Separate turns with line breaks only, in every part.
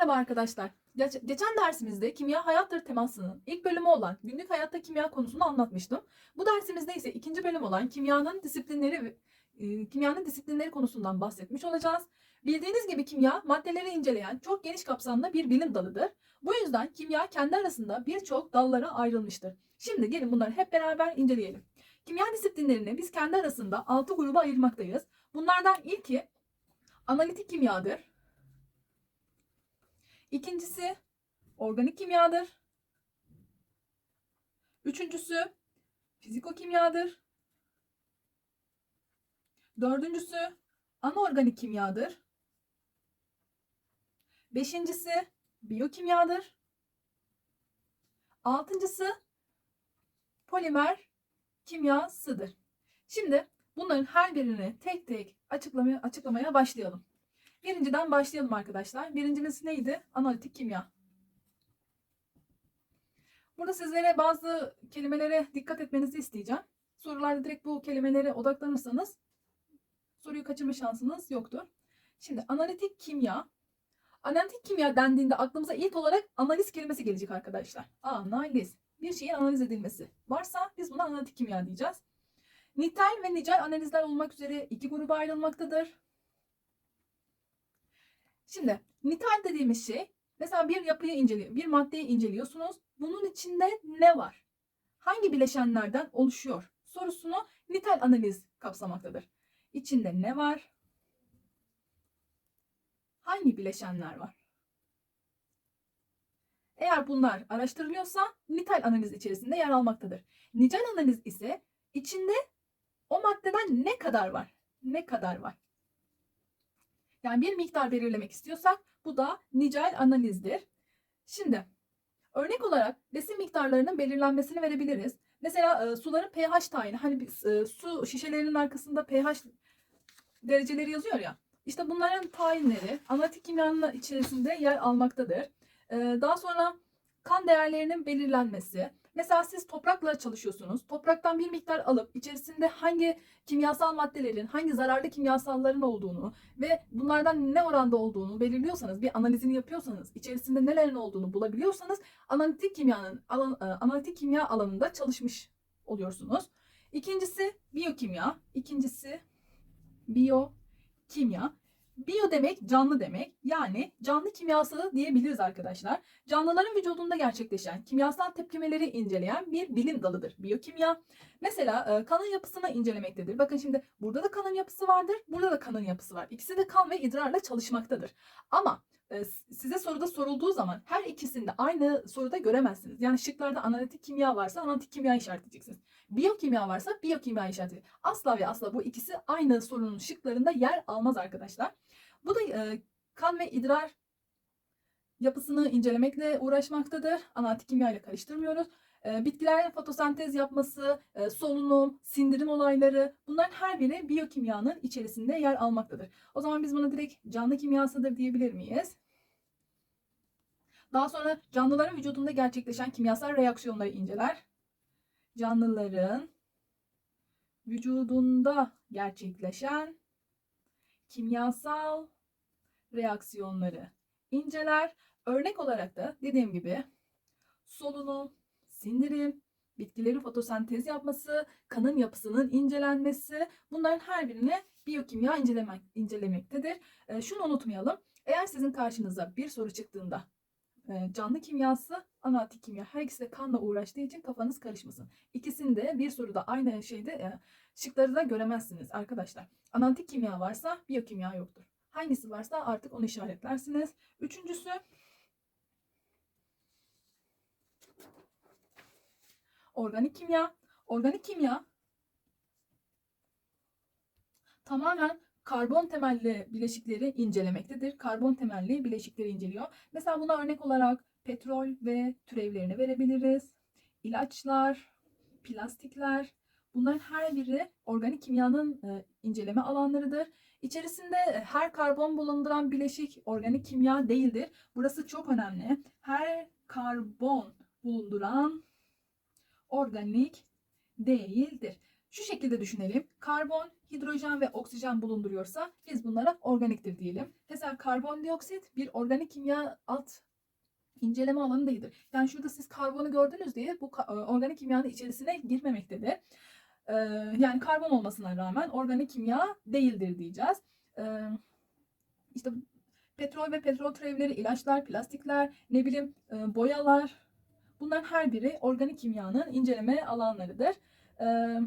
Merhaba arkadaşlar. Geç- geçen dersimizde kimya hayattır temasının ilk bölümü olan günlük hayatta kimya konusunu anlatmıştım. Bu dersimizde ise ikinci bölüm olan kimyanın disiplinleri e, kimyanın disiplinleri konusundan bahsetmiş olacağız. Bildiğiniz gibi kimya maddeleri inceleyen çok geniş kapsamlı bir bilim dalıdır. Bu yüzden kimya kendi arasında birçok dallara ayrılmıştır. Şimdi gelin bunları hep beraber inceleyelim. Kimya disiplinlerini biz kendi arasında 6 gruba ayırmaktayız. Bunlardan ilki analitik kimyadır. İkincisi organik kimyadır. Üçüncüsü fizikokimyadır. Dördüncüsü anorganik kimyadır. Beşincisi biyokimyadır. Altıncısı polimer kimyasıdır. Şimdi bunların her birini tek tek açıklamaya, açıklamaya başlayalım. Birinciden başlayalım arkadaşlar. Birincimiz neydi? Analitik kimya. Burada sizlere bazı kelimelere dikkat etmenizi isteyeceğim. Sorularda direkt bu kelimelere odaklanırsanız soruyu kaçırma şansınız yoktur. Şimdi analitik kimya. Analitik kimya dendiğinde aklımıza ilk olarak analiz kelimesi gelecek arkadaşlar. Analiz. Bir şeyin analiz edilmesi. Varsa biz buna analitik kimya diyeceğiz. Nitel ve nicel analizler olmak üzere iki gruba ayrılmaktadır. Şimdi nitel dediğimiz şey mesela bir yapıyı inceliyor, bir maddeyi inceliyorsunuz. Bunun içinde ne var? Hangi bileşenlerden oluşuyor? Sorusunu nitel analiz kapsamaktadır. İçinde ne var? Hangi bileşenler var? Eğer bunlar araştırılıyorsa nitel analiz içerisinde yer almaktadır. Nicel analiz ise içinde o maddeden ne kadar var? Ne kadar var? Yani bir miktar belirlemek istiyorsak bu da nicel analizdir. Şimdi örnek olarak besin miktarlarının belirlenmesini verebiliriz. Mesela e, suların pH tayini hani biz, e, su şişelerinin arkasında pH dereceleri yazıyor ya. İşte bunların tayinleri analitik kimyanın içerisinde yer almaktadır. E, daha sonra kan değerlerinin belirlenmesi. Mesela siz toprakla çalışıyorsunuz. Topraktan bir miktar alıp içerisinde hangi kimyasal maddelerin, hangi zararlı kimyasalların olduğunu ve bunlardan ne oranda olduğunu belirliyorsanız, bir analizini yapıyorsanız, içerisinde nelerin olduğunu bulabiliyorsanız analitik kimyanın alan, e, analitik kimya alanında çalışmış oluyorsunuz. İkincisi biyokimya, ikincisi biyokimya. Biyo demek canlı demek. Yani canlı kimyasalı diyebiliriz arkadaşlar. Canlıların vücudunda gerçekleşen kimyasal tepkimeleri inceleyen bir bilim dalıdır biyokimya. Mesela e, kanın yapısını incelemektedir. Bakın şimdi burada da kanın yapısı vardır, burada da kanın yapısı var. İkisi de kan ve idrarla çalışmaktadır. Ama e, size soruda sorulduğu zaman her ikisini de aynı soruda göremezsiniz. Yani şıklarda analitik kimya varsa analitik kimya işaretleyeceksiniz. Biyokimya varsa biyokimya işaretleyeceksiniz. Asla ve asla bu ikisi aynı sorunun şıklarında yer almaz arkadaşlar. Bu da e, kan ve idrar yapısını incelemekle uğraşmaktadır. Analitik kimya ile karıştırmıyoruz. E, bitkilerin fotosentez yapması, e, solunum, sindirim olayları bunların her biri biyokimyanın içerisinde yer almaktadır. O zaman biz buna direkt canlı kimyasıdır diyebilir miyiz? Daha sonra canlıların vücudunda gerçekleşen kimyasal reaksiyonları inceler. Canlıların vücudunda gerçekleşen kimyasal reaksiyonları inceler. Örnek olarak da dediğim gibi solunum, sindirim, bitkilerin fotosentez yapması, kanın yapısının incelenmesi bunların her birine biyokimya incelemek, incelemektedir. E, şunu unutmayalım. Eğer sizin karşınıza bir soru çıktığında e, canlı kimyası, analitik kimya her ikisi de kanla uğraştığı için kafanız karışmasın. İkisini de bir soruda aynı şeyde e, şıkları da göremezsiniz arkadaşlar. Analitik kimya varsa biyokimya yoktur. Hangisi varsa artık onu işaretlersiniz. Üçüncüsü organik kimya. Organik kimya tamamen karbon temelli bileşikleri incelemektedir. Karbon temelli bileşikleri inceliyor. Mesela buna örnek olarak petrol ve türevlerini verebiliriz. İlaçlar, plastikler, bunların her biri organik kimyanın e, inceleme alanlarıdır. İçerisinde her karbon bulunduran bileşik organik kimya değildir. Burası çok önemli. Her karbon bulunduran organik değildir. Şu şekilde düşünelim. Karbon, hidrojen ve oksijen bulunduruyorsa biz bunlara organiktir diyelim. Mesela karbondioksit bir organik kimya alt inceleme alanı değildir. Yani şurada siz karbonu gördünüz diye bu e, organik kimyanın içerisine girmemektedir. Ee, yani karbon olmasına rağmen organik kimya değildir diyeceğiz. Ee, işte petrol ve petrol türevleri, ilaçlar, plastikler, ne bileyim e, boyalar bunların her biri organik kimyanın inceleme alanlarıdır. Ee,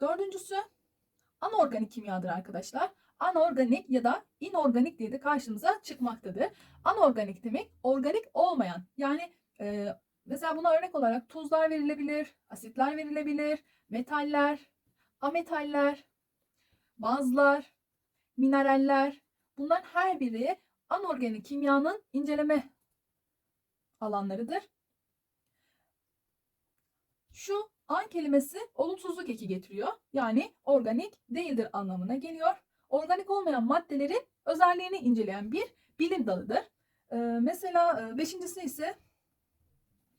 dördüncüsü anorganik kimyadır arkadaşlar. Anorganik ya da inorganik diye de karşımıza çıkmaktadır. Anorganik demek organik olmayan yani e, mesela buna örnek olarak tuzlar verilebilir, asitler verilebilir, metaller, ametaller, bazlar, mineraller bunların her biri anorganik kimyanın inceleme alanlarıdır. Şu an kelimesi olumsuzluk eki getiriyor. Yani organik değildir anlamına geliyor. Organik olmayan maddelerin özelliğini inceleyen bir bilim dalıdır. Ee, mesela e, beşincisi ise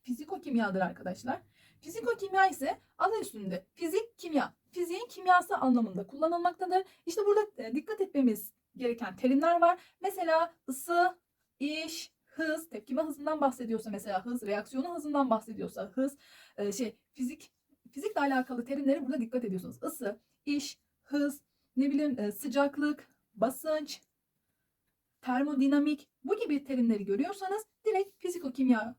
fizikokimyadır arkadaşlar. Fizikokimya ise adı üstünde fizik, kimya. Fiziğin kimyası anlamında kullanılmaktadır. İşte burada e, dikkat etmemiz gereken terimler var. Mesela ısı, iş, hız, tepkime hızından bahsediyorsa mesela hız, reaksiyonun hızından bahsediyorsa hız, e, şey fizik fizikle alakalı terimlere burada dikkat ediyorsunuz. Isı, iş, hız, ne bileyim e, sıcaklık, basınç, termodinamik bu gibi terimleri görüyorsanız direkt fizikokimya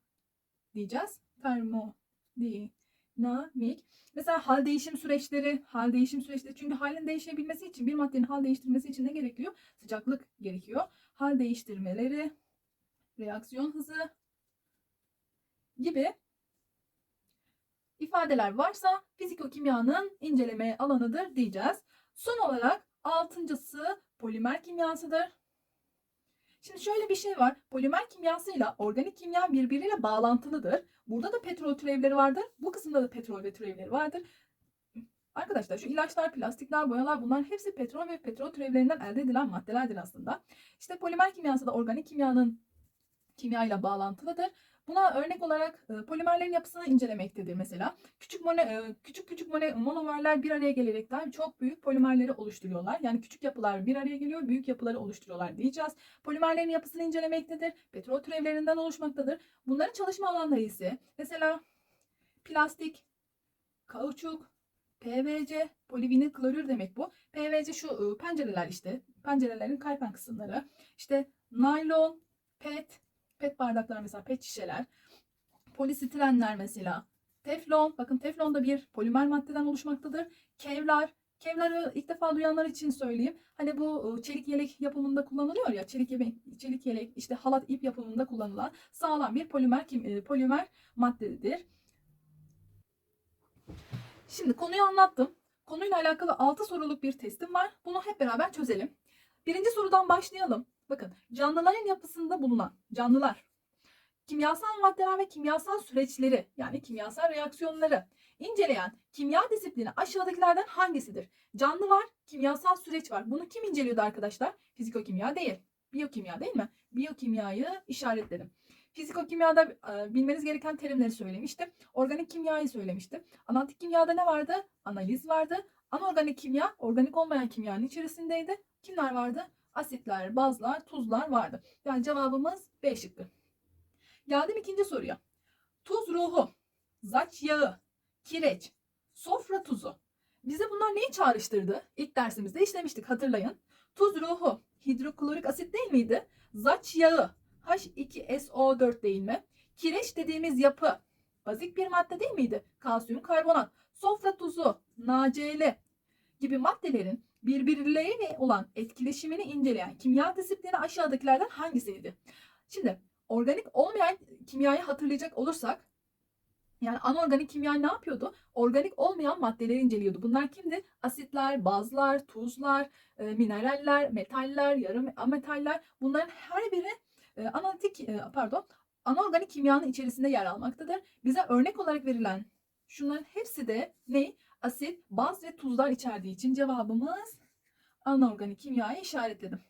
diyeceğiz. Termodinamik. Mesela hal değişim süreçleri, hal değişim süreçleri çünkü halin değişebilmesi için bir maddenin hal değiştirmesi için ne gerekiyor? Sıcaklık gerekiyor. Hal değiştirmeleri, reaksiyon hızı gibi ifadeler varsa fizikokimyanın inceleme alanıdır diyeceğiz. Son olarak altıncısı polimer kimyasıdır. Şimdi şöyle bir şey var. Polimer kimyasıyla organik kimya birbiriyle bağlantılıdır. Burada da petrol türevleri vardır. Bu kısımda da petrol ve türevleri vardır. Arkadaşlar şu ilaçlar, plastikler, boyalar bunların hepsi petrol ve petrol türevlerinden elde edilen maddelerdir aslında. İşte polimer kimyası da organik kimyanın kimyayla bağlantılıdır. Buna örnek olarak e, polimerlerin yapısını incelemektedir mesela. Küçük mone, e, küçük küçük mone, monomerler bir araya gelerekten çok büyük polimerleri oluşturuyorlar. Yani küçük yapılar bir araya geliyor, büyük yapıları oluşturuyorlar diyeceğiz. Polimerlerin yapısını incelemektedir. Petrol türevlerinden oluşmaktadır. Bunların çalışma alanları ise mesela plastik, kauçuk, PVC, polivinil klorür demek bu. PVC şu e, pencereler işte. Pencerelerin kaypan kısımları. İşte naylon, pet, pet bardaklar mesela pet şişeler. Polistirenler mesela. Teflon, bakın teflon da bir polimer maddeden oluşmaktadır. Kevlar, Kevlar'ı ilk defa duyanlar için söyleyeyim. Hani bu e, çelik yelek yapımında kullanılıyor ya. Çelik yelek, çelik yelek işte halat ip yapımında kullanılan sağlam bir polimer e, polimer maddedir. Şimdi konuyu anlattım. Konuyla alakalı 6 soruluk bir testim var. Bunu hep beraber çözelim. Birinci sorudan başlayalım. Bakın canlıların yapısında bulunan canlılar, kimyasal maddeler ve kimyasal süreçleri yani kimyasal reaksiyonları inceleyen kimya disiplini aşağıdakilerden hangisidir? Canlı var, kimyasal süreç var. Bunu kim inceliyordu arkadaşlar? Fizikokimya değil. Biyokimya değil mi? Biyokimyayı işaretledim. Fizikokimyada e, bilmeniz gereken terimleri söylemiştim. Organik kimyayı söylemiştim. Analitik kimyada ne vardı? Analiz vardı. Anorganik kimya, organik olmayan kimyanın içerisindeydi. Kimler vardı? Asitler, bazlar, tuzlar vardı. Yani cevabımız B şıkkı. Geldim ikinci soruya. Tuz ruhu, zaç yağı, kireç, sofra tuzu. Bize bunlar neyi çağrıştırdı? İlk dersimizde işlemiştik hatırlayın. Tuz ruhu, hidroklorik asit değil miydi? Zaç yağı, H2SO4 değil mi? Kireç dediğimiz yapı, bazik bir madde değil miydi? Kalsiyum karbonat, sofra tuzu, NaCl gibi maddelerin birbirleriyle olan etkileşimini inceleyen kimya disiplini aşağıdakilerden hangisiydi? Şimdi organik olmayan kimyayı hatırlayacak olursak yani anorganik kimya ne yapıyordu? Organik olmayan maddeleri inceliyordu. Bunlar kimdi? Asitler, bazlar, tuzlar, e, mineraller, metaller, yarı ametaller. Bunların her biri e, analitik e, pardon anorganik kimyanın içerisinde yer almaktadır. Bize örnek olarak verilen şunların hepsi de ne? Asit, baz ve tuzlar içerdiği için cevabımız anorganik kimyayı işaretledim.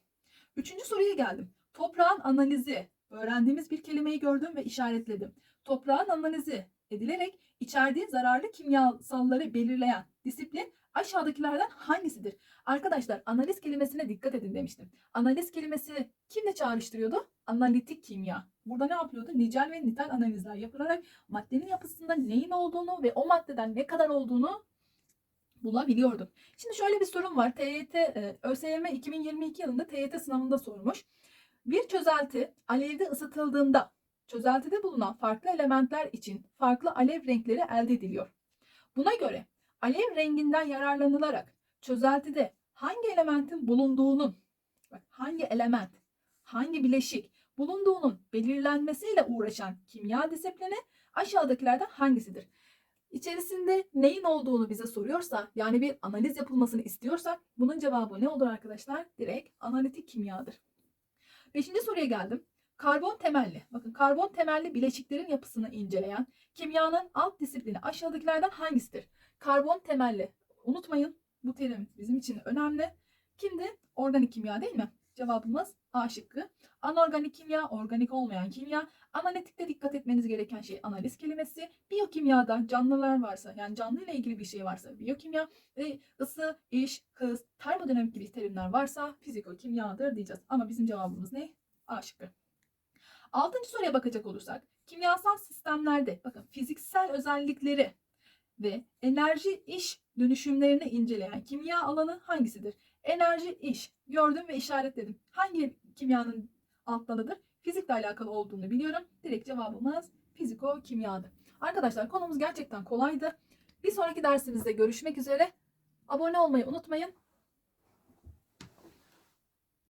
Üçüncü soruya geldim. Toprağın analizi. Öğrendiğimiz bir kelimeyi gördüm ve işaretledim. Toprağın analizi edilerek içerdiği zararlı kimyasalları belirleyen disiplin aşağıdakilerden hangisidir? Arkadaşlar analiz kelimesine dikkat edin demiştim. Analiz kelimesi kimle çağrıştırıyordu? Analitik kimya. Burada ne yapıyordu? Nicel ve nitel analizler yapılarak maddenin yapısında neyin olduğunu ve o maddeden ne kadar olduğunu bulabiliyorduk. Şimdi şöyle bir sorun var. TYT, e, ÖSYM 2022 yılında TYT sınavında sormuş. Bir çözelti alevde ısıtıldığında çözeltide bulunan farklı elementler için farklı alev renkleri elde ediliyor. Buna göre alev renginden yararlanılarak çözeltide hangi elementin bulunduğunun, bak hangi element, hangi bileşik bulunduğunun belirlenmesiyle uğraşan kimya disiplini aşağıdakilerden hangisidir? İçerisinde neyin olduğunu bize soruyorsa, yani bir analiz yapılmasını istiyorsak bunun cevabı ne olur arkadaşlar? Direkt analitik kimyadır. Beşinci soruya geldim. Karbon temelli, bakın karbon temelli bileşiklerin yapısını inceleyen kimyanın alt disiplini aşağıdakilerden hangisidir? Karbon temelli. Unutmayın bu terim bizim için önemli. Kimdi? Organik kimya değil mi? Cevabımız A şıkkı. Anorganik kimya, organik olmayan kimya. Analitikte dikkat etmeniz gereken şey analiz kelimesi. Biyokimyada canlılar varsa yani canlı ile ilgili bir şey varsa biyokimya ve ısı, iş, hız, termodinamik gibi terimler varsa fizikokimyadır diyeceğiz. Ama bizim cevabımız ne? A şıkkı. Altıncı soruya bakacak olursak kimyasal sistemlerde bakın fiziksel özellikleri ve enerji iş dönüşümlerini inceleyen kimya alanı hangisidir? Enerji iş gördüm ve işaretledim. Hangi kimyanın alt dalıdır? Fizikle alakalı olduğunu biliyorum. Direkt cevabımız fiziko kimyadır. Arkadaşlar konumuz gerçekten kolaydı. Bir sonraki dersimizde görüşmek üzere. Abone olmayı unutmayın.